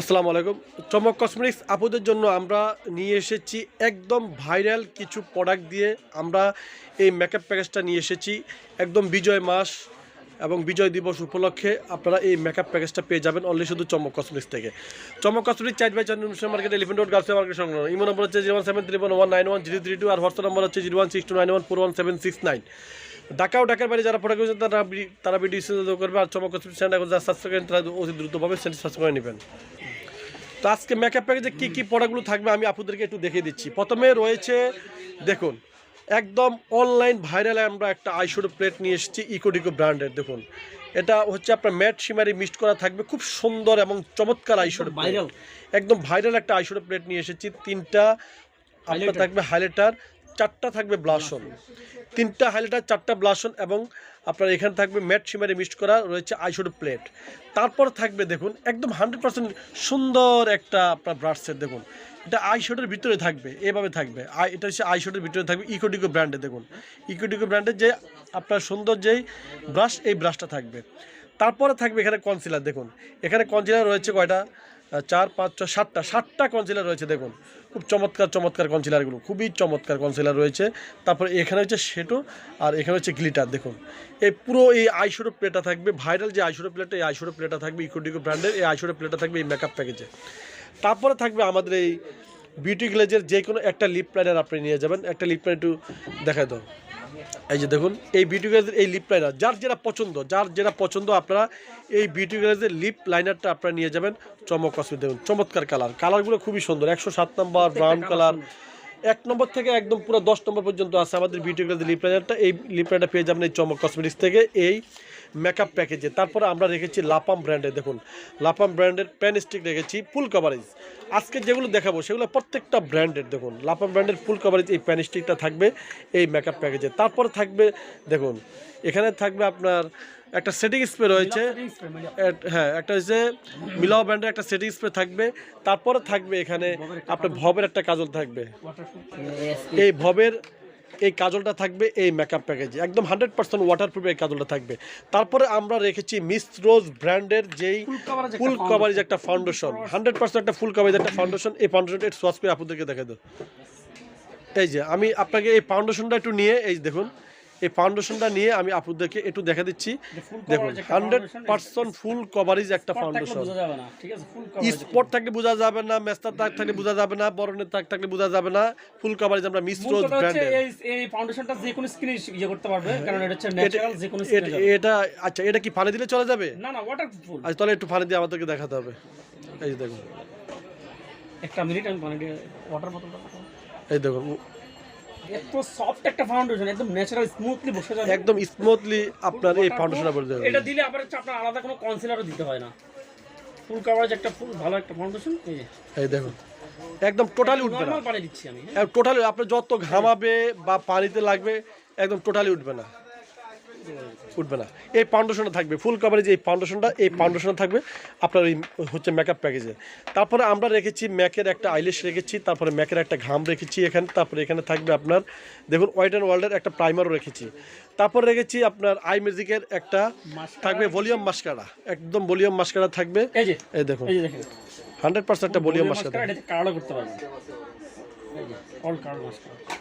আসসালামু আলাইকুম। চমক কসমেটিক্স আপুদের জন্য আমরা নিয়ে এসেছি একদম ভাইরাল কিছু প্রোডাক্ট দিয়ে আমরা এই মেকআপ প্যাকেজটা নিয়ে এসেছি। একদম বিজয় মাস এবং বিজয় দিবস উপলক্ষে আপনারা এই মেকআপ প্যাকেজটা পেয়ে যাবেন অনলি শুধু চমক কসমেটিক্স থেকে। চমক কসমেটিক্স চাইট by Chandra market elephant road girls market সংগ্রহ ইমো নম্বর হচ্ছে zero one seven three one one nine one zero three two আর হোয়াটসঅ্যাপ নম্বর হচ্ছে zero one six two nine one four one seven six nine Dhaka ও ঢাকার বাইরে যারা product করেছেন তারা তারা video করবে আর চমক চ্যানেল যারা সাবস্ক্রাইব করেন তারা অতি দ্রুতভাবে চ্যানেল সাবস্ক্রাইব করে নেবেন। তো আজকে মেকআপ প্যাকেজে কী কী প্রোডাক্টগুলো থাকবে আমি আপনাদেরকে একটু দেখিয়ে দিচ্ছি। প্রথমে রয়েছে দেখুন একদম অনলাইন ভাইরাল আমরা একটা আইশ্যাডো প্লেট নিয়ে এসেছি ইকোডিকো ব্র্যান্ডের দেখুন। এটা হচ্ছে আপনার ম্যাট সিমারি মিক্সড করা থাকবে খুব সুন্দর এবং চমৎকার আইশ্যাডো ভাইরাল একদম ভাইরাল একটা আইশ্যাডো প্লেট নিয়ে এসেছি তিনটা আপনার থাকবে হাইলাইটার চারটা থাকবে ব্লাশন তিনটা হাইলাইটার চারটা ব্লাশন এবং আপনার এখানে থাকবে ম্যাট শিমারি মিক্সড করা রয়েছে আইশ্যাডো প্লেট তারপর থাকবে দেখুন, একদম হান্ড্রেড পার্সেন্ট সুন্দর একটা আপনার ব্রাশ সেট দেখুন। এটা আইশ্যাডোর ভিতরে থাকবে, এভাবে থাকবে। এটা হচ্ছে আইশ্যাডোর ভিতরে থাকবে ইকোডিকো ব্র্যান্ডে দেখুন। ইকোডিকো ব্র্যান্ডের যে আপনার সুন্দর যেই ব্রাশ এই ব্রাশটা থাকবে। তারপরে থাকবে এখানে কনসিলার দেখুন। এখানে কনসিলার রয়েছে কয়টা? চার, পাঁচ, ছয়, সাতটা সাতটা কনসিলার রয়েছে, দেখুন। খুব চমৎকার চমৎকার কনসিলারগুলো খুবই চমৎকার কনসিলার রয়েছে। তারপরে এখানে হচ্ছে সেটো, আর এখানে হচ্ছে গ্লিটার দেখুন। এই পুরো এই আইশোরো প্লেটটা থাকবে ভাইরাল যে আইশোরো প্লেটটা এই আইশোরো প্লেটটা থাকবে ইকোডিকো ব্র্যান্ডের এই আইশোরো প্লেটটা থাকবে এই মেকআপ প্যাকেজে তারপরে থাকবে আমাদের এই বিউটি গ্লেজের যে কোনো একটা লিপ লাইনার আপনি নিয়ে যাবেন। একটা লিপ প্ল্যান একটু দেখায় দাও। এই যে দেখুন এই বিউটি গ্লেজের এই লিপ লাইনার যার যেটা পছন্দ যার যেটা পছন্দ আপনারা এই বিউটি গ্লেজের লিপ লাইনারটা আপনারা নিয়ে যাবেন। চমক কসমেটিক দেখুন চমৎকার কালার কালারগুলো খুবই সুন্দর একশো সাত নম্বর ব্রাউন কালার এক নম্বর থেকে একদম পুরো দশ নম্বর পর্যন্ত আছে আমাদের বিউটি গ্লেজের লিপ লাইনারটা এই লিপ লাইনারটা পেয়ে যাবেন এই চমক কসমেটিক্স থেকে। এই মেকআপ প্যাকেজে তারপরে আমরা রেখেছি লাপাম ব্র্যান্ডের দেখুন। লাপাম ব্র্যান্ডের প্যান স্টিক রেখেছি ফুল কভারেজ আজকে যেগুলো দেখাবো সেগুলো প্রত্যেকটা ব্র্যান্ডের দেখুন। লাপাম ব্র্যান্ডের ফুল কভারেজ এই প্যান স্টিকটা থাকবে এই মেকআপ প্যাকেজে তারপরে থাকবে দেখুন এখানে থাকবে আপনার একটা সেটিং স্প্রে রয়েছে। হ্যাঁ একটা হচ্ছে মিলাও ব্র্যান্ডের একটা সেটিং স্প্রে থাকবে। তারপরে থাকবে এখানে আপনার ভবের একটা কাজল থাকবে। এই ভবের এই কাজলটা থাকবে এই মেকআপ প্যাকেজে একদম হান্ড্রেড পার্সেন্ট ওয়াটারপ্রুফ এই কাজলটা থাকবে। তারপরে আমরা রেখেছি মিস রোজ ব্র্যান্ডের যেই ফুল কভারেজ একটা ফাউন্ডেশন হান্ড্রেড পার্সেন্ট একটা ফুল কভারেজ একটা ফাউন্ডেশন এই ফাউন্ডেশনটা একটু সোয়াচ করে আপনাদেরকে দেখা দেবো। এই যে আমি আপনাকে এই ফাউন্ডেশনটা একটু নিয়ে এই দেখুন। এই ফাউন্ডেশনটা নিয়ে আমি আপনাদেরকে একটু দেখা দিচ্ছি। দেখুন হান্ড্রেড পার্সেন্ট ফুল কভারেজ একটা ফাউন্ডেশন স্পট থাকলে বোঝা যাবে না মেস্তার দাগ থাকলে বোঝা যাবে না বরণের দাগ থাকলে বোঝা যাবে না। ফুল কভারেজ আমরা ব্র্যান্ডের এই ফাউন্ডেশনটা যে কোনো স্কিনে ইয়ে করতে পারবে কারণ এটা হচ্ছে ন্যাচারাল যে কোনো এটা- আচ্ছা এটা কি পানি দিলে চলে যাবে? না না ওয়াটারপ্রুফ আচ্ছা তাহলে একটু পানি দিয়ে আমাদেরকে দেখাতে হবে। এই দেখুন। একটা মিনিট আমি পানি দিয়ে ওয়াটার বোতলটা এই দেখুন এত সফট একটা ফাউন্ডেশন একদম ন্যাচারাল স্মুথলি বসে যাবে। একদম স্মুথলি আপনার এই ফাউন্ডেশনটা এটা দিলে আবার আপনার আলাদা কোনো কনসিলারও দিতে হয় না। ফুল কভারেজ একটা ফুল ভালো একটা ফাউন্ডেশন এই। দেখুন একদম টোটালি উঠবে না। পানি দিচ্ছি আমি হ্যাঁ? টোটালি আপনি যত ঘামাবে বা পানিতে লাগবে একদম টোটালি উঠবে না। উঠবে না। এই ফাউন্ডেশনটা থাকবে ফুল কভারেজ এই ফাউন্ডেশনটা এই ফাউন্ডেশনটা থাকবে আপনার এই হচ্ছে মেকআপ প্যাকেজে তারপরে আমরা রেখেছি ম্যাকের একটা আইলিশ রেখেছি তারপরে ম্যাকের একটা ঘাম রেখেছি এখানে তারপরে এখানে থাকবে আপনার দেখুন হোয়াইট অ্যান্ড ওয়ার্ল্ডের একটা প্রাইমারও রেখেছি। তারপর রেখেছি আপনার আই মিউজিকের একটা থাকবে ভলিউম মাস্কারা একদম ভলিউম মাস্কারা থাকবে। এই দেখুন হান্ড্রেড পার্সেন্ট একটা ভলিউম মাস্কারা কালো করতে পারবেন। যে অল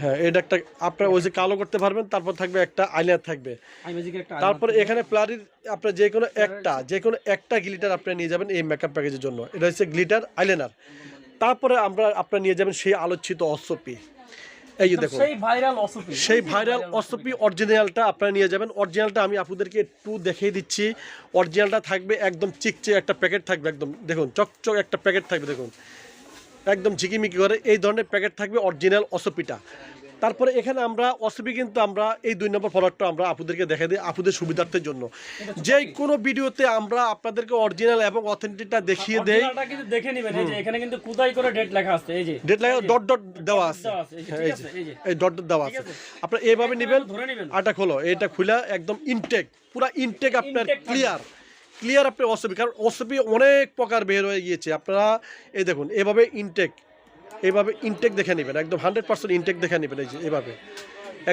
হ্যাঁ এটা একটা আপনার ওই যে কালো করতে পারবেন তারপর থাকবে একটা আইলার থাকবে। আই ম্যাজিকের একটা তারপর এখানে প্লারির আপনার যে কোনো একটা যে কোনো একটা গ্লিটার আপনি নিয়ে যাবেন এই মেকআপ প্যাকেজের জন্য। এটা হচ্ছে গ্লিটার আইলাইনার তারপরে আমরা আপনার নিয়ে যাবেন সেই আলোচিত অসপি এই যে সেই ভাইরাল অসুপি সেই ভাইরাল অসপি অরিজিনালটা আপনারা নিয়ে যাবেন। অরিজিনালটা আমি আপনাদেরকে একটু দেখিয়ে দিচ্ছি। অরিজিনালটা থাকবে একদম চিকচে একটা প্যাকেট থাকবে একদম। দেখুন চকচক একটা প্যাকেট থাকবে দেখুন। একদম ঝিকিমিকি করে। এই ধরনের প্যাকেট থাকবে অরিজিনাল অসপিটা। তারপরে এখানে আমরা অসপি কিন্তু আমরা এই দুই নম্বর প্রোডাক্টটা আমরা আপুদেরকে দেখে দিই আপুদের সুবিধার্থের জন্য। যে কোনো ভিডিওতে আমরা আপনাদেরকে অরিজিনাল এবং অথেন্টিকটা দেখিয়ে দেই। দেখে নেবেন। এই যে এখানে কিন্তু কুদাই করে ডেট লেখা আছে এই যে। ডেট লাগে ডট ডট দেওয়া আছে। এই যে। এই ডট ডট দেওয়া আছে। আপনারা এইভাবে নেবেন আটা খোলো এটা খুলে একদম ইনটেক পুরো ইনটেক আপনার ক্লিয়ার ক্লিয়ার আপনার অসবি কারণ অসবি অনেক প্রকার বের হয়ে গিয়েছে। আপনারা এই দেখুন, এভাবে ইনটেক এভাবে ইনটেক দেখে নেবেন, একদম হান্ড্রেড পার্সেন্ট ইনটেক দেখে নেবেন এই যে, এভাবে।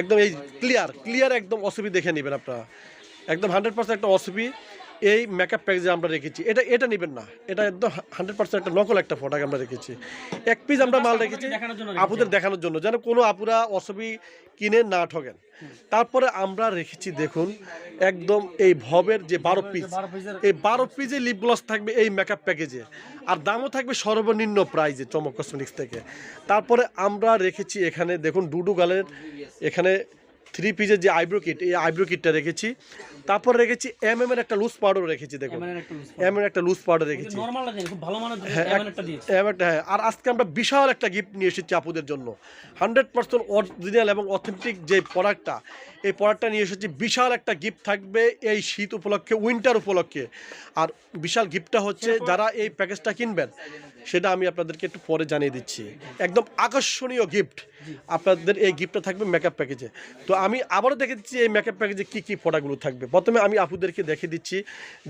একদম এই ক্লিয়ার ক্লিয়ার একদম অসবি দেখে নেবেন আপনারা। একদম হান্ড্রেড পার্সেন্ট একটা অসবি এই মেকআপ প্যাকেজে আমরা রেখেছি এটা এটা নেবেন না। এটা একদম হান্ড্রেড পার্সেন্ট একটা নকল একটা প্রোডাক্ট আমরা রেখেছি। এক পিস আমরা মাল রেখেছি আপুদের দেখানোর জন্য যেন কোনো আপুরা অসবি কিনে না ঠকেন তারপরে আমরা রেখেছি দেখুন একদম এই ভবের যে বারো পিস এই বারো পিসে লিপ গ্লস থাকবে এই মেকআপ প্যাকেজে আর দামও থাকবে সর্বনিম্ন প্রাইজে চমক কসমেটিক্স থেকে। তারপরে আমরা রেখেছি এখানে দেখুন ডুডু গালের এখানে থ্রি পিসের যে আইব্রো কিট এই আইব্রো কিটটা রেখেছি। তারপর রেখেছি এম এম এর একটা লুজ পাউডার রেখেছি দেখুন। এম এর একটা লুজ পাউডার রেখেছি। হ্যাঁ, এম একটা হ্যাঁ আর আজকে আমরা বিশাল একটা গিফট নিয়ে এসেছি আপুদের জন্য। হান্ড্রেড পার্সেন্ট অরিজিনাল এবং অথেন্টিক যে প্রোডাক্টটা এই প্রোডাক্টটা নিয়ে এসেছি। বিশাল একটা গিফট থাকবে এই শীত উপলক্ষে উইন্টার উপলক্ষে। আর বিশাল গিফটটা হচ্ছে যারা এই প্যাকেজটা কিনবেন সেটা আমি আপনাদেরকে একটু পরে জানিয়ে দিচ্ছি। একদম আকর্ষণীয় গিফট আপনাদের এই গিফটটা থাকবে মেকআপ প্যাকেজে তো আমি আবারও দেখে দিচ্ছি এই মেকআপ প্যাকেজে কী কী প্রোডাক্টগুলো থাকবে। প্রথমে আমি আপুদেরকে দেখে দিচ্ছি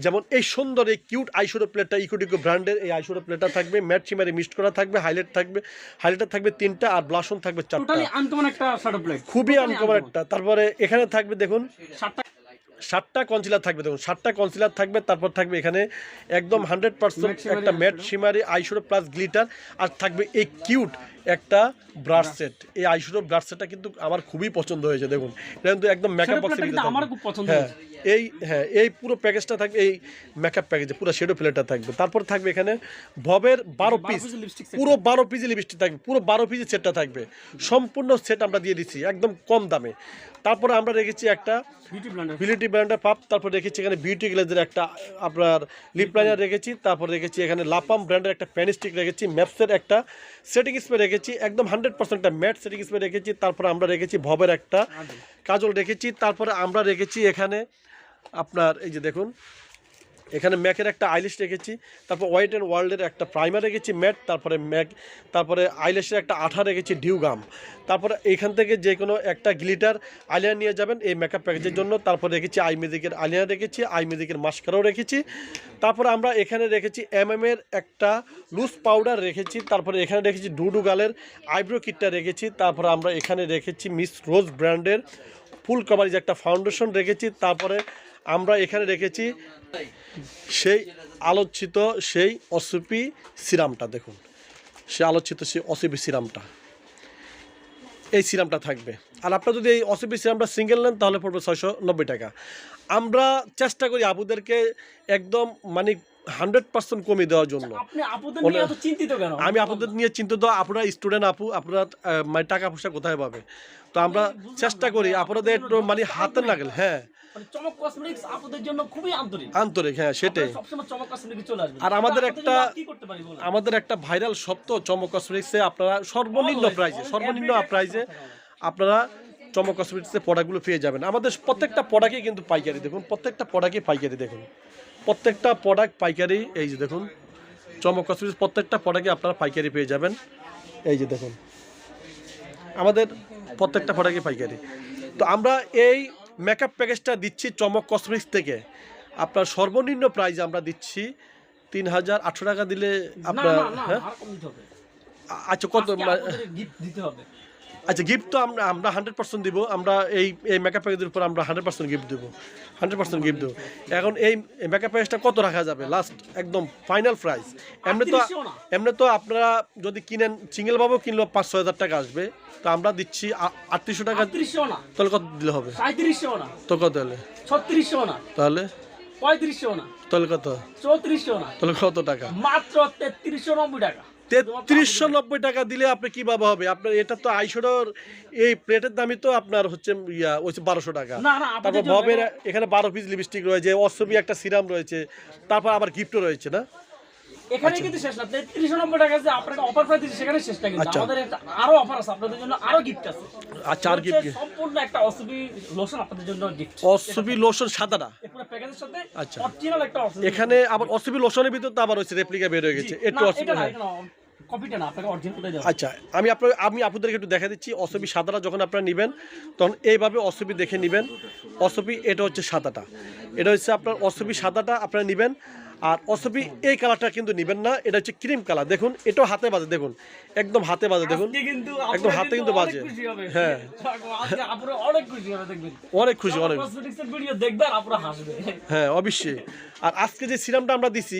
যেমন এই সুন্দর এই কিউট আইশোডো প্লেটটা ইকোডিকো ব্র্যান্ডের এই আইশোডো প্লেটটা থাকবে। ম্যাট চিমারে মিক্সড করা থাকবে হাইলাইট থাকবে হাইলাইটার থাকবে তিনটা আর ব্লাশন থাকবে চারটা। খুবই আনকমন একটা। তারপরে এখানে থাকবে দেখুন সাতটা কনসিলার থাকবে দেখুন সাতটা কনসিলার থাকবে তারপর থাকবে এখানে একদম হান্ড্রেড পার্সেন্ট একটা matte shimmery eyeshadow plus glitter আর থাকবে এই কিউট একটা ব্রাশ সেট। এই আইশোডো ব্রাশ সেটটা কিন্তু আমার খুবই পছন্দ হয়েছে দেখুন। এটা কিন্তু একদম মেকআপ plate আমার খুব পছন্দ হ্যাঁ হয়েছে। এই হ্যাঁ এই পুরো প্যাকেজটা থাকবে এই মেকআপ প্যাকেজে পুরো শেডো প্লেটটা থাকবে। তারপর থাকবে এখানে ভবের বারো পিস পুরো বারো পিজি লিপস্টিক থাকবে পুরো বারো পিজি সেটটা থাকবে। সম্পূর্ণ সেট আমরা দিয়ে দিচ্ছি একদম কম দামে। তারপরে আমরা রেখেছি একটা বিউটি ব্লেন্ডার বিউটি ব্র্যান্ডের পাপ তারপর রেখেছি এখানে বিউটি গ্লেজের একটা আপনার লিপ লাইনার রেখেছি তারপর রেখেছি এখানে লাপাম ব্র্যান্ডের একটা প্যান স্টিক রেখেছি ম্যাপসের একটা সেটিং স্প্রে রেখেছি একদম হান্ড্রেড পার্সেন্টটা ম্যাট সেটিং স্প্রে রেখেছি তারপর আমরা রেখেছি ভবের একটা কাজল রেখেছি তারপরে আমরা রেখেছি এখানে আপনার এই যে দেখুন এখানে ম্যাকের একটা আইলিশ রেখেছি, তারপর হোয়াইট অ্যান্ড ওয়ার্ল্ডের একটা প্রাইমার রেখেছি, ম্যাট, তারপরে ম্যাক, তারপরে আইলিশের একটা আঠা রেখেছি, ডিউ গাম। তারপরে এখান থেকে যে কোনো একটা গ্লিটার আইলাইনার নিয়ে যাবেন এই মেকআপ প্যাকেজের জন্য। তারপর রেখেছি আই মেজিকের আইলাইনার রেখেছি, আই মেজিকের মাস্কারাও রেখেছি। তারপরে আমরা এখানে রেখেছি এম এর একটা লুজ পাউডার রেখেছি, তারপরে এখানে রেখেছি ডুডু গালের আইব্রো কিটটা রেখেছি, তারপরে আমরা এখানে রেখেছি মিস রোজ ব্র্যান্ডের ফুল কভারেজ একটা ফাউন্ডেশন রেখেছি, তারপরে আমরা এখানে রেখেছি সেই আলোচিত সেই অসুপি সিরামটা দেখুন। সে আলোচিত সেই অসুপি সিরামটা। এই সিরামটা থাকবে। আর আপনার যদি এই অসুপি সিরামটা সিঙ্গেল নেন তাহলে পড়বে ছয়শো নব্বই টাকা। আমরা চেষ্টা করি আপুদেরকে একদম মানে হান্ড্রেড পার্সেন্ট কমিয়ে দেওয়ার জন্য। আপনি আপুদের নিয়ে চিন্তিত কেন? আমি আপনাদের নিয়ে চিন্তিত। আপনারা স্টুডেন্ট আপু আপনারা মানে টাকা পয়সা কোথায় পাবে? তো আমরা চেষ্টা করি আপনাদের একটু মানে হাতের নাগেল হ্যাঁ। চমক কসমেটিক্স আপুদের জন্য খুবই আন্তরিক। আন্তরিক হ্যাঁ সেটাই। সবসময় চমক কসমেটিক্স চলে আসবে আর আমাদের একটা- আমাদের একটা ভাইরাল শব্দ চমক কসমেটিক্সে আপনারা সর্বনিম্ন প্রাইজে সর্বনিম্ন প্রাইজে আপনারা চমক কসমেটিক্সের প্রোডাক্টগুলো পেয়ে যাবেন। আমাদের প্রত্যেকটা প্রোডাক্টই কিন্তু পাইকারি। দেখুন প্রত্যেকটা প্রোডাক্টই পাইকারি দেখুন। প্রত্যেকটা প্রোডাক্ট পাইকারি এই যে দেখুন চমক কসমেটিক্স প্রত্যেকটা প্রোডাক্টই আপনারা পাইকারি পেয়ে যাবেন। এই যে দেখুন আমাদের প্রত্যেকটা প্রোডাক্টই পাইকারি। তো আমরা এই মেকআপ প্যাকেজটা দিচ্ছি চমক কসমেটিক্স থেকে। আপনার সর্বনিম্ন প্রাইস আমরা দিচ্ছি তিন হাজার আটশো টাকা দিলে আপনার হ্যাঁ? আচ্ছা কত গিফট দিতে হবে। আচ্ছা গিফট তো আমরা আমরা হান্ড্রেড পার্সেন্ট দিব আমরা এই এই মেকআপ প্যাকেজের উপর আমরা হান্ড্রেড পার্সেন্ট গিফট দেবো হান্ড্রেড পার্সেন্ট গিফট দেবো। এখন এই মেকআপ প্যাকেজটা কত রাখা যাবে? লাস্ট একদম ফাইনাল প্রাইস এমনি তো এমনি তো আপনারা যদি কিনেন সিঙ্গেলভাবেও কিনলেও পাঁচ ছয় হাজার টাকা আসবে তো আমরা দিচ্ছি আটত্রিশশো টাকা। তাহলে কত দিলে হবে? তো কত হলে ছত্রিশশো না? তাহলে? পঁয়ত্রিশশো না? তাহলে কত? চৌত্রিশশো না? তাহলে কত টাকা? মাত্র তেত্রিশশো নব্বই টাকা। তেত্রিশশো নব্বই টাকা দিলে আপনি কীভাবে হবে? আপনার এটা তো আইশোডোর এই প্লেটের দামই তো আপনার হচ্ছে ইয়া হচ্ছে বারোশো টাকা। তারপর ভবের এখানে বারো পিস লিপস্টিক রয়েছে অশ্ববি একটা সিরাম রয়েছে তারপর আবার গিফটও রয়েছে না? এখানে কিন্তু শেষ না তেত্রিশশো নব্বই টাকা যে আপনাকে অফার প্রাইস দিচ্ছে সেখানে শেষ না কিন্তু। আচ্ছা। আমাদের আরও অফার আছে আপনাদের জন্য আরও গিফট আছে। আচ্ছা আর গিফট সম্পূর্ণ একটা অসুবি লোশন আপনাদের জন্য গিফট অশ্ববি লোশন সাদাটা? পুরো প্যাকেজের সাথে আচ্ছা। অরিজিনাল একটা অসুবি এখানে আবার অশ্ববি লোশনের ভিতর তো আবার হচ্ছে রেপ্লিকা বের হয়ে গেছে একটু অসুবি হ্যাঁ। কপিটা না, আপনাকে অরিজিনালটাই দেওয়া আচ্ছা আমি আপনার, আমি আপনাদেরকে একটু দেখা দিচ্ছি অসবি সাদাটা যখন আপনারা নেবেন, তখন এইভাবে অসবি দেখে নেবেন। অসবি এটা হচ্ছে সাদাটা। এটা হচ্ছে আপনার অসবি সাদাটা, আপনারা নেবেন। আর অসবি এই কালারটা কিন্তু নেবেন না এটা হচ্ছে ক্রিম কালার। দেখুন এটাও হাতে বাজে দেখুন। একদম হাতে বাজে দেখুন। একদম হাতে কিন্তু বাজে। হ্যাঁ। অনেক খুশি অনেক খুশি অনেক। হ্যাঁ অবশ্যই। আর আজকে যে সিরামটা আমরা দিছি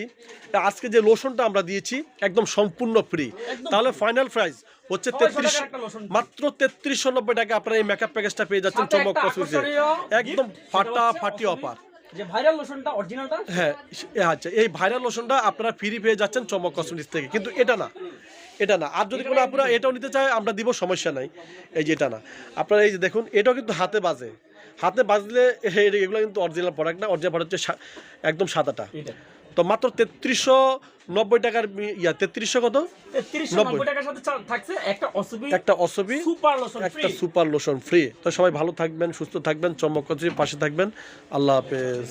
আজকে যে লোশনটা আমরা দিয়েছি একদম সম্পূর্ণ ফ্রি তাহলে ফাইনাল প্রাইস হচ্ছে তেত্রিশ। মাত্র তেত্রিশশো নব্বই টাকা আপনারা এই মেকআপ প্যাকেজটা পেয়ে যাচ্ছেন চমক একদম ফাটা ফাটি অফার যে ভাইরাল লোশনটা অরিজিনালটা হ্যাঁ আচ্ছা এই ভাইরাল লোশনটা আপনারা ফ্রি পেয়ে যাচ্ছেন চমক কসমেটিক্স থেকে। কিন্তু এটা না এটা না। আর যদি কোনো আপনারা এটাও নিতে চায় আমরা দিব সমস্যা নাই। এই যে এটা না। আপনারা এই যে দেখুন এটাও কিন্তু হাতে বাজে। হাতে বাজলে এগুলো কিন্তু অরিজিনাল প্রোডাক্ট না অরিজিনাল প্রোডাক্ট হচ্ছে একদম সাদাটা। এটা তো মাত্র তেত্রিশশো নব্বই টাকার ইয়া তেত্রিশশো কত? একটা অসবি সুপার একটা সুপার লোশন ফ্রি তো সবাই ভালো থাকবেন সুস্থ থাকবেন চমক পাশে থাকবেন। আল্লাহ হাফেজ।